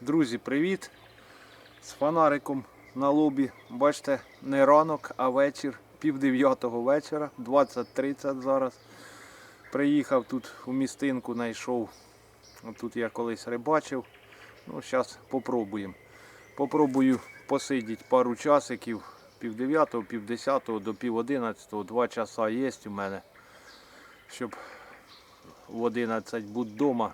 Друзі, привіт! З фонариком на лобі. Бачите, не ранок, а вечір, пів дев'ятого вечора, 20.30 зараз. Приїхав тут у містинку, знайшов. Тут я колись рибачив. Ну, зараз попробуємо. Попробую посидіти пару часиків, пів дев'ятого, пів десятого до пів одинадцятого. Два часа є у мене, щоб в 11 бути вдома.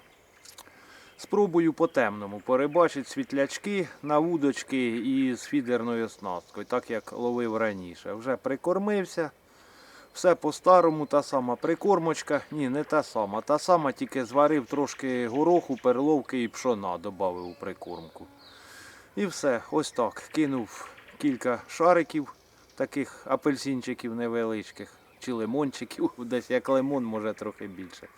Спробую по темному порибачити світлячки на вудочки і з фідерною оснасткою, так як ловив раніше. Вже прикормився. Все по-старому, та сама прикормочка. Ні, не та сама. Та сама, тільки зварив трошки гороху, перловки і пшона, додав у прикормку. І все, ось так. Кинув кілька шариків, таких апельсинчиків невеличких, чи лимончиків, десь як лимон, може трохи більше.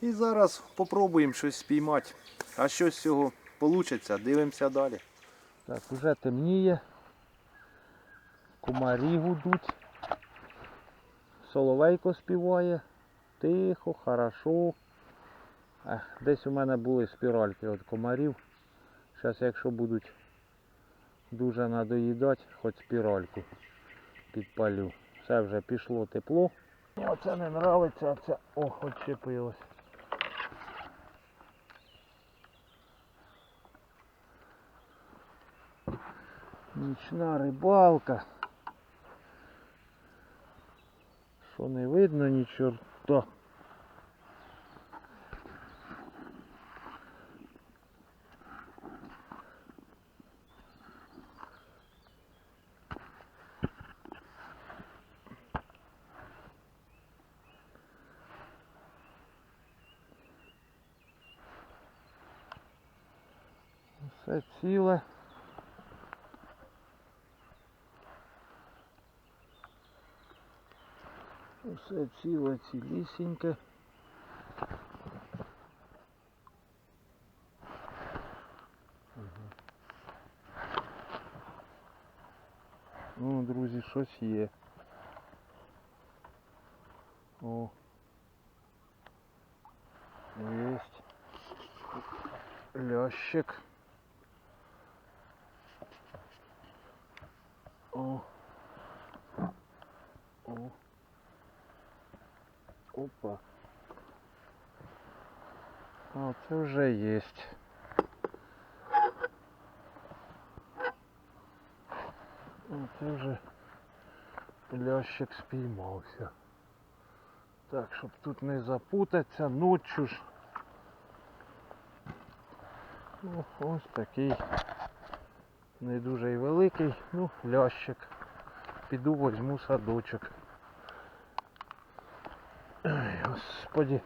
І зараз попробуємо щось спіймати. А що з цього вийде, дивимося далі. Так, уже темніє. Комарі гудуть. Соловейко співає. Тихо, хорошо. Ех, Десь у мене були спіральки від комарів. Зараз, якщо будуть дуже надоїдати, хоч спіральку підпалю. Все вже пішло тепло. Оце не нравиться, а це о, відчепилось. Нічна рибалка. Що не видно ні чорта. Все ціле, цілісіньке. Ну, друзі, щось є. О. Єсть. Лящик. А, це вже є. Це вже лящик спіймався. Так, щоб тут не запутатися, ночью ж. Ну, ось такий не дуже й великий, ну, лящик. Піду возьму садочок. Ой, господи.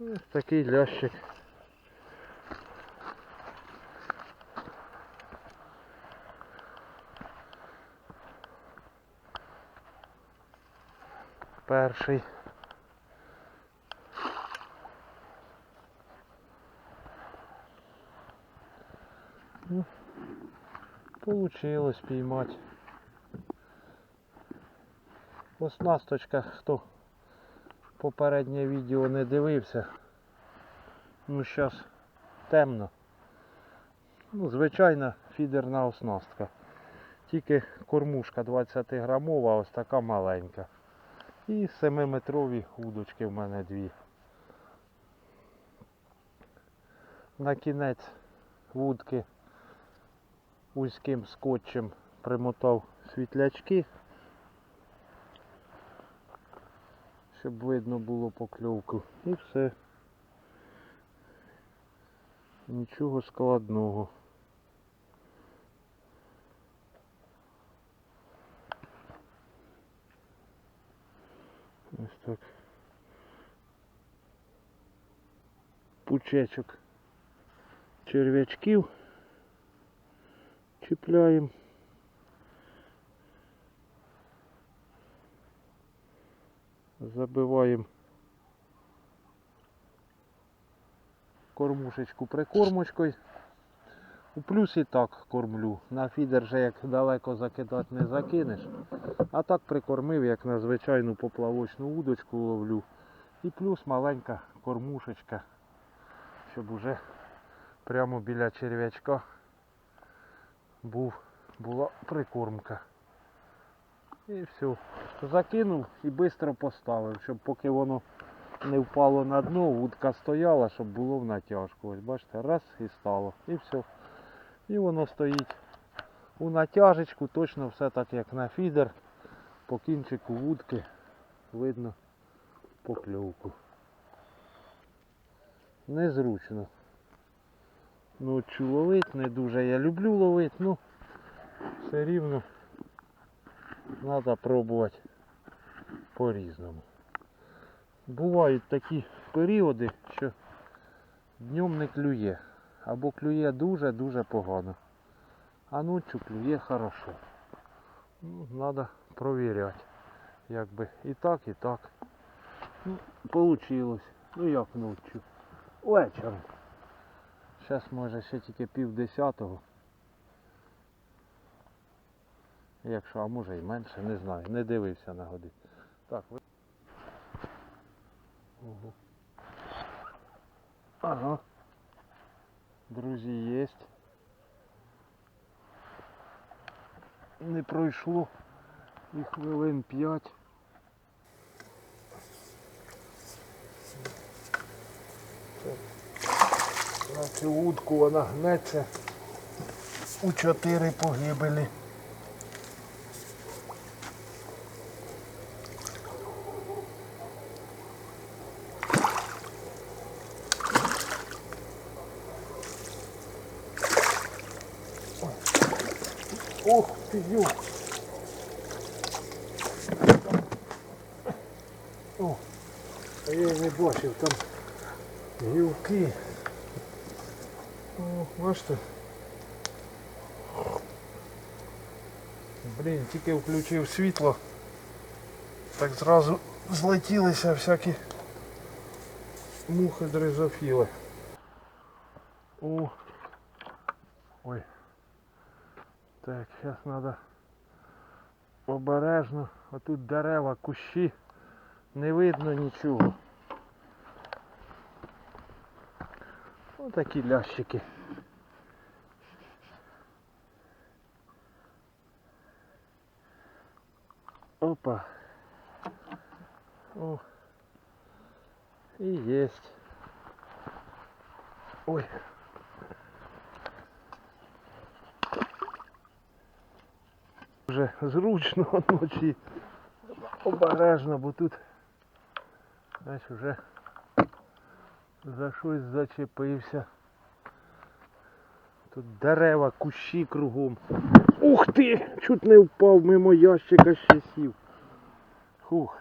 Ось такий лящик. Перший. Ну, Получилось піймати. Оснасточка, хто попереднє відео не дивився. Ну зараз темно. Ну, звичайна фідерна оснастка. Тільки кормушка 20 грамова, ось така маленька. І 7-метрові удочки в мене дві. На кінець вудки вузьким скотчем примотав світлячки, щоб видно було покльовку. І все. Нічого складного. Ось так. Пучечок черв'ячків чіпляємо. Забиваємо кормушечку прикормочкою. У плюс і так кормлю. На фідер же як далеко закидати не закинеш. А так прикормив, як на звичайну поплавочну удочку ловлю. І плюс маленька кормушечка, щоб уже прямо біля черв'ячка був, була прикормка. І все. Закинув і швидко поставив, щоб поки воно не впало на дно, вудка стояла, щоб було в натяжку. Ось бачите, раз і стало. І все. І воно стоїть у натяжечку, точно все так як на фідер. По кінчику вудки видно покльовку. Незручно. Ночі ловить, не дуже я люблю ловити, ну все рівно треба пробувати по-різному. Бувають такі періоди, що днем не клює. Або клює дуже-дуже погано. А ночі клює хорошо. Ну, треба провіряти. Якби і так, і так. Ну, получилось. Ну як ночі? Вечором. Зараз може ще тільки пів десятого. Якщо, а може і менше, не знаю, не дивився на годину. Так, ви. Ого. Ага. Друзі, єсть. Не пройшло і хвилин п'ять. На цю вудку вона гнеться у чотири погибелі. Ох ти ю. О, а я й не бачив там гілки. О, бачите? Блін, тільки включив світло. Так зразу злетілися всякі мухи дризофіли. Так, зараз треба обережно. А тут дерева, кущі. Не видно нічого. Ось такі лящики. Опа. О. І єсть. Ой. Зручно вночі. Обережно, бо тут знаєш, вже за щось зачепився. Тут дерева, кущі кругом. Ух ти! Чуть не впав мимо ящика ще сів. Фух.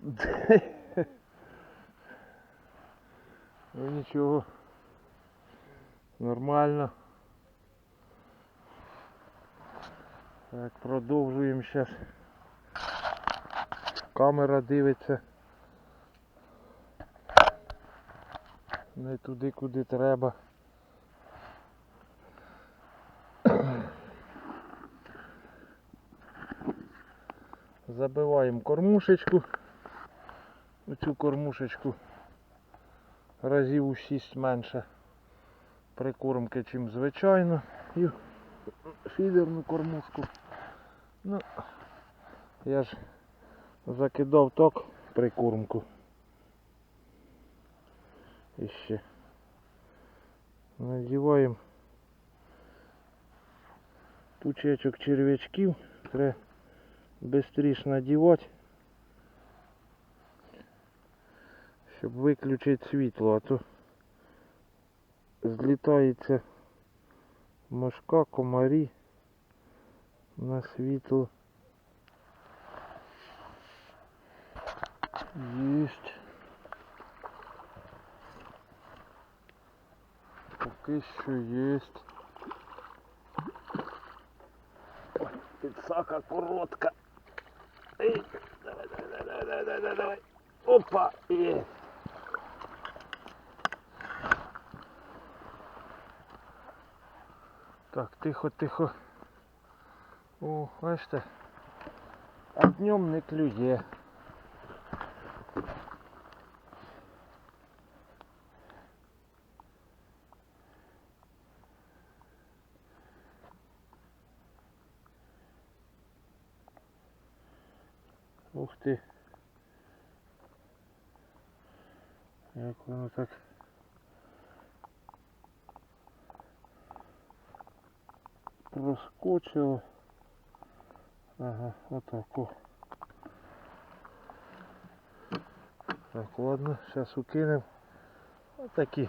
Ну нічого. Нормально. Так, продовжуємо зараз. Камера дивиться. Не туди, куди треба. Забиваємо кормушечку. Оцю кормушечку разів у 6 менше прикормки, чим звичайно. І фідерну кормушку. Ну, я ж закидав так прикормку. І ще надіваємо пучечок черв'ячків. Треба швидше надівати, щоб виключити світло, а то злітається мошка, комарі на світло. Єсть. Поки що єсть. Підсака коротка. Ей, давай, давай, давай, давай, давай, давай. Опа, є. Так, тихо, тихо. О, бачите, а днем не клює. Ух ти. Як воно так. Проскочило. Ага, отако. Так, ладно, зараз укинемо. Отакі.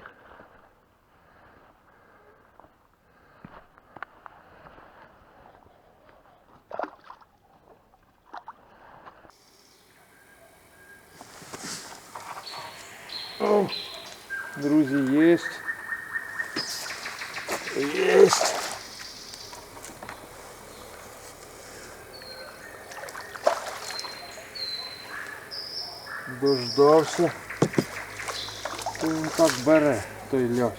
О, друзі, есть. Есть. Дождався. То він так бере той лящ.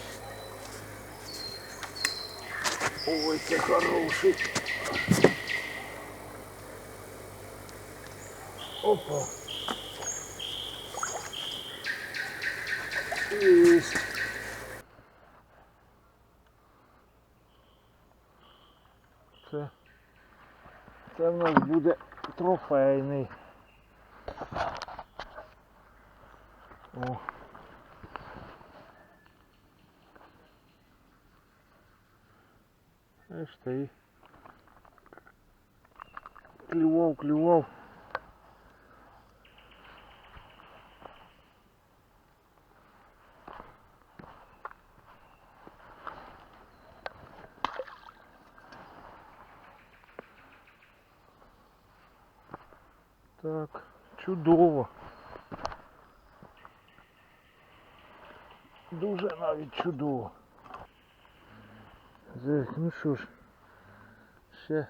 Ой, це хороший. Опа. Есть. Це, це в нас буде трофейний. О. Аж ти. Клював, клював. Так, чудово. Навіть чудово. Ну що ж, ще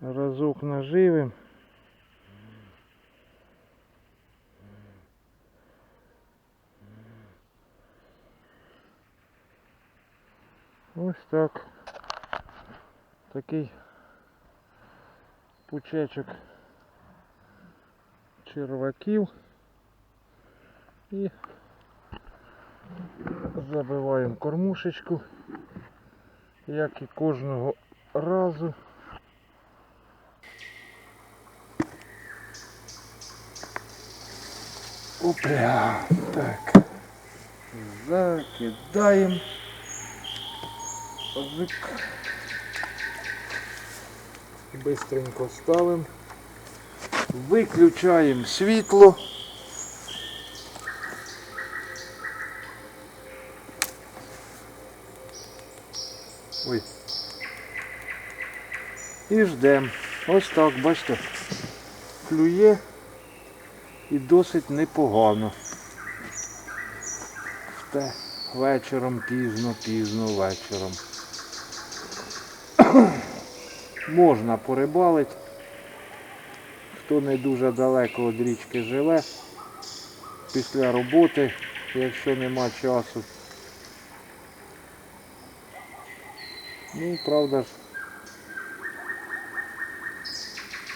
разок наживим. Ось так. Такий пучечок черваків. І забиваємо кормушечку, як і кожного разу. Опля, так. Закидаємо. Жик. Бистренько ставимо. Виключаємо світло. І ждемо. Ось так, бачите, клює і досить непогано. Те вечором, пізно, пізно вечором. Можна порибалити. Хто не дуже далеко від річки живе, після роботи, якщо нема часу. Ну, правда ж,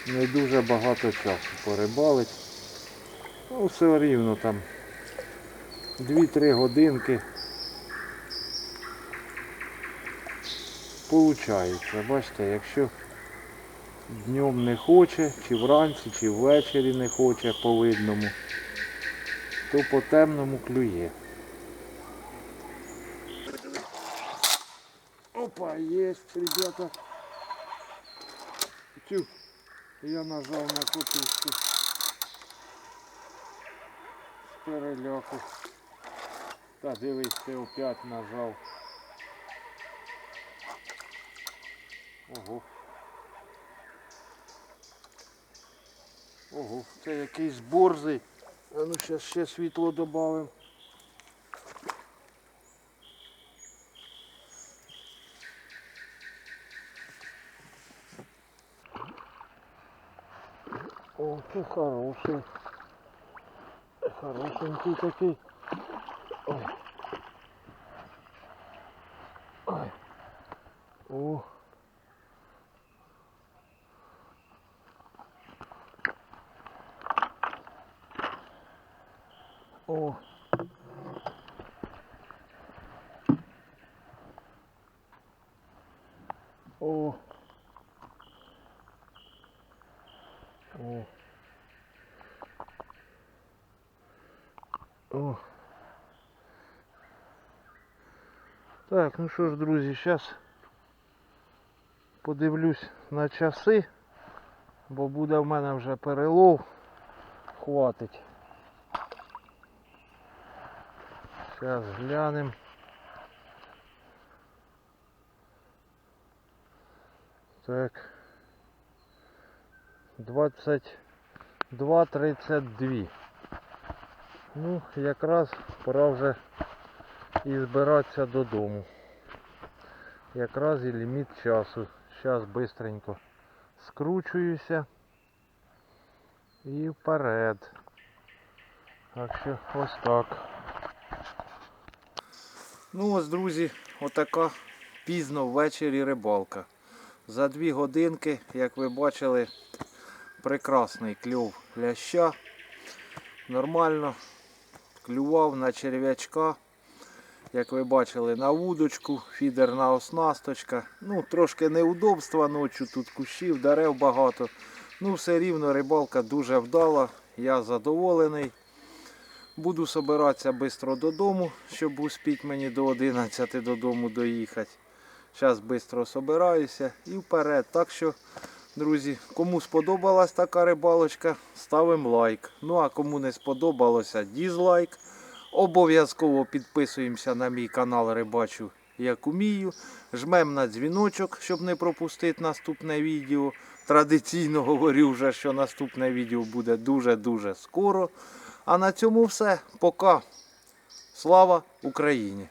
не дуже багато часу порибалить. Ну, все рівно там 2-3 годинки получається. Бачите, якщо днем не хоче, чи вранці, чи ввечері не хоче по видному, то по темному клює. Опа, есть, ребята. Тю, я нажав на котушку. З переляку. Та дивись, ти опять нажав. Ого. Ого, це якийсь борзий. А ну зараз ще світло додамо. О, хороший. Хорошенький такий. Ой. Ой. О. О. О. О. Так, ну що ж, друзі, зараз подивлюсь на часи, бо буде в мене вже перелов. Хватить. Зараз глянемо. Так. 22.32. Ну, якраз пора вже і збиратися додому. Якраз і ліміт часу. Зараз бистренько скручуюся і вперед. Так що ось так. Ну ось, друзі, отака пізно ввечері рибалка. За дві годинки, як ви бачили, прекрасний кльов ляща. Нормально клював на черв'ячка. Як ви бачили, на вудочку, фідерна оснасточка. Ну, трошки неудобства ночі, тут кущів, дерев багато. Ну, все рівно рибалка дуже вдала. Я задоволений. Буду собиратися швидко додому, щоб успіти мені до 11 додому доїхати. Зараз швидко собираюся і вперед. Так що, друзі, кому сподобалась така рибалочка, ставимо лайк. Ну а кому не сподобалося, дізлайк. Обов'язково підписуємося на мій канал Рибачу як умію. Жмемо на дзвіночок, щоб не пропустити наступне відео. Традиційно говорю вже, що наступне відео буде дуже-дуже скоро. А на цьому все. Пока. Слава Україні!